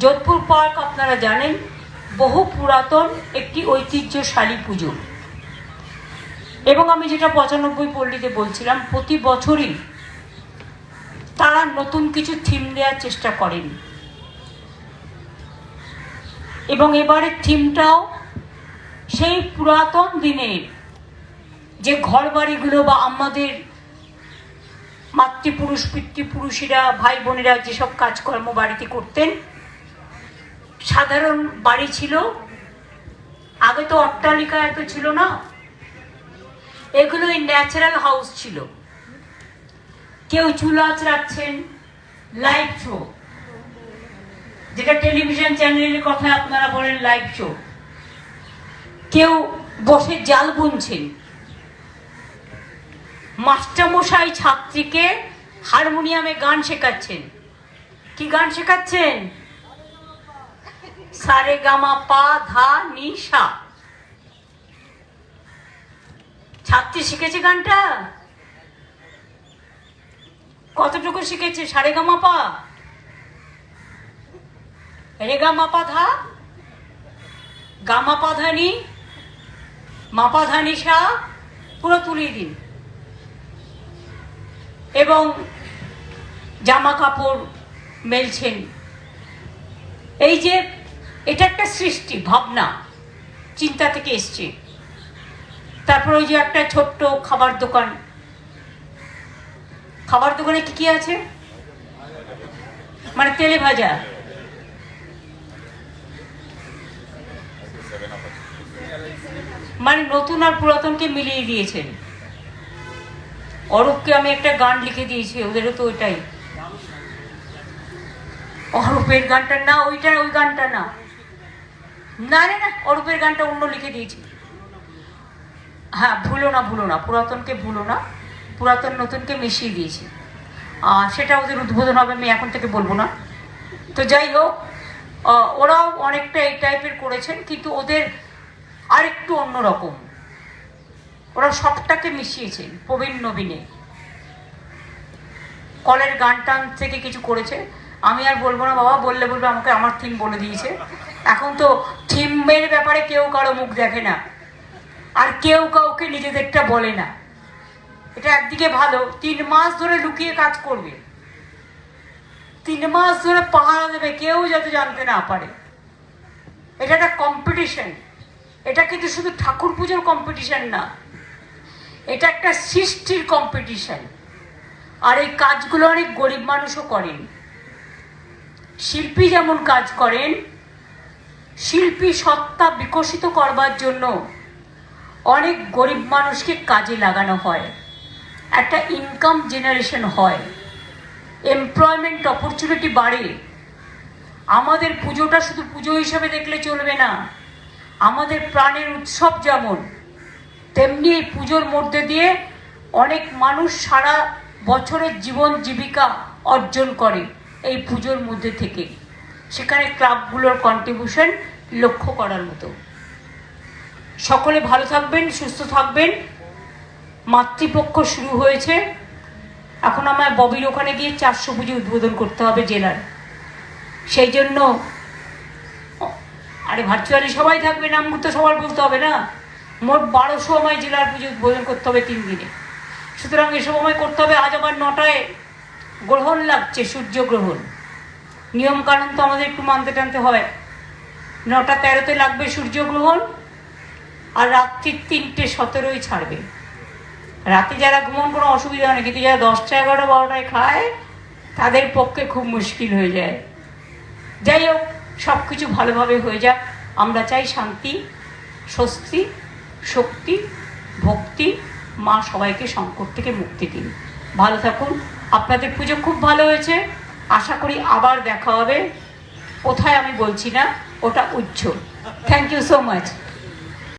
Jodhpur park আপনারা জানেন, বহু পুরাতন একটি ঐতিহ্যশালী পুজো। এবং আমি যেটা পঁচানব্বই পল্লীতে বলছিলাম, প্রতি বছরই তারা নতুন কিছু থিম দেওয়ার চেষ্টা করেন। এবং এবারের থিমটাও সেই পুরাতন দিনের যে ঘর বাড়িগুলো বা আমাদের মাতৃপুরুষ, পিতৃপুরুষেরা ভাই বোনেরা যেসব কাজকর্ম বাড়িতে করতেন সাধারণ বাড়ি ছিল। আগে তো অট্টালিকা এত ছিল না। এগুলো ন্যাচারাল হাউস ছিল। কেউ চুলাচ রাখছেন লাইভ শো যেটা টেলিভিশন চ্যানেলের কথা আপনারা বলেন লাইভ শো কেউ বসে জাল বুনছেন। মাস্টারমশাই ছাত্রীকে হারমোনিয়ামে গান শেখাচ্ছেন। কি গান শেখাচ্ছেন? সারে গামা পা ধা নি সা। ছাত্রী শিখেছে গানটা? কতটুকু শিখেছে সারে গামা পা? রে গামা পা ধা, গামা পা ধানি মাপা ধানি সা, পুরো তুলিয়ে দিন। এবং জামা কাপড় মেলছেন। এই যে এটা একটা সৃষ্টি, ভাবনা। চিন্তা থেকে এসছে। তারপর ওই যে একটা ছোট্ট খাবার দোকান। খাবার দোকানে কি কি আছে? মানে তেলে ভাজা। মানে নতুন আর পুরাতনকে মিলিয়ে দিয়েছেন। অরূপকে আমি একটা গান লিখে দিয়েছি, ওদেরও তো ওইটাই। অরূপের গানটা না ওইটা ওই গানটা না। না না না, অরূপের গানটা অন্য লিখে দিয়েছি। হ্যাঁ ভুলো না ভুলো না, পুরাতনকে ভুলো না, পুরাতন নতুনকে মিশিয়ে দিয়েছি। সেটা ওদের উদ্বোধন হবে, আমি এখন থেকে বলব না। তো যাই হোক ওরাও অনেকটা এই টাইপের করেছেন, কিন্তু ওদের আরেকটু অন্যরকম। ওরা সবটাকে মিশিয়েছেন, প্রবীণ, নবীনে। কলের গান টান থেকে কিছু করেছে। আমি আর বলব না, বাবা, বললে বলবে, আমাকে আমার থিম বলে দিয়েছে। এখন তো থিমের ব্যাপারে কেউ কারও মুখ দেখে না। আর কেউ কাউকে নিজেদেরটা বলে না। এটা একদিকে ভালো, তিন মাস ধরে লুকিয়ে কাজ করবে। তিন মাস ধরে পাহারা দেবে, কেউ যাতে জানতে না পারে। এটা একটা কম্পিটিশন এটা কিন্তু শুধু ঠাকুর পুজোর কম্পিটিশন না। এটা একটা সৃষ্টির কম্পিটিশন আর এই কাজগুলো অনেক গরিব মানুষও করেন। শিল্পী যেমন কাজ করেন শিল্পী সত্তা বিকশিত করবার জন্য অনেক গরিব মানুষকে কাজে লাগানো হয়। একটা ইনকাম জেনারেশন হয়। এমপ্লয়মেন্ট অপরচুনিটি বাড়ে। আমাদের পুজোটা শুধু পুজো হিসাবে দেখলে চলবে না। আমাদের প্রাণের উৎসব যেমন, তেমনি এই পুজোর মধ্যে দিয়ে অনেক মানুষ সারা বছরের জীবন জীবিকা অর্জন করে এই পুজোর মধ্যে থেকে। সেখানে ক্লাবগুলোর কন্ট্রিবিউশন লক্ষ্য করার মতো। সকলে ভালো থাকবেন, সুস্থ থাকবেন। মাতৃপক্ষ শুরু হয়েছে। এখন আমায় ববির ওখানে গিয়ে চারশো পুজো উদ্বোধন করতে হবে জেলার। সেই জন্য আরে ভার্চুয়ালি সবাই থাকবে, নাম তো সবার বলতে হবে না। মোট বারোশো আমায় জেলার পুজো উদ্বোধন করতে হবে তিন দিনে। সুতরাং এসব আমায় করতে হবে। আজ আবার নটায় গ্রহণ লাগছে সূর্যগ্রহণ নিয়মকানুন তো আমাদের একটু মানতে টানতে হয়। নটা তেরোতে লাগবে সূর্যগ্রহণ, আর রাত্রি তিনটে সতেরোই ছাড়বে। রাতে যারা ঘুমন কোনো অসুবিধা নেই কিন্তু যারা দশটা এগারোটা বারোটায় খায়, তাদের পক্ষে খুব মুশকিল হয়ে যায়। যাই হোক সব কিছু ভালোভাবে হয়ে যাক। আমরা চাই শান্তি, স্বস্তি, শক্তি, ভক্তি, মা সবাইকে সংকট থেকে মুক্তি দিন। ভালো থাকুন। আপনাদের পুজো খুব ভালো হয়েছে। আশা করি আবার দেখা হবে। কোথায় আমি বলছি না। ওটা উচ্চ থ্যাংক ইউ সো মাচ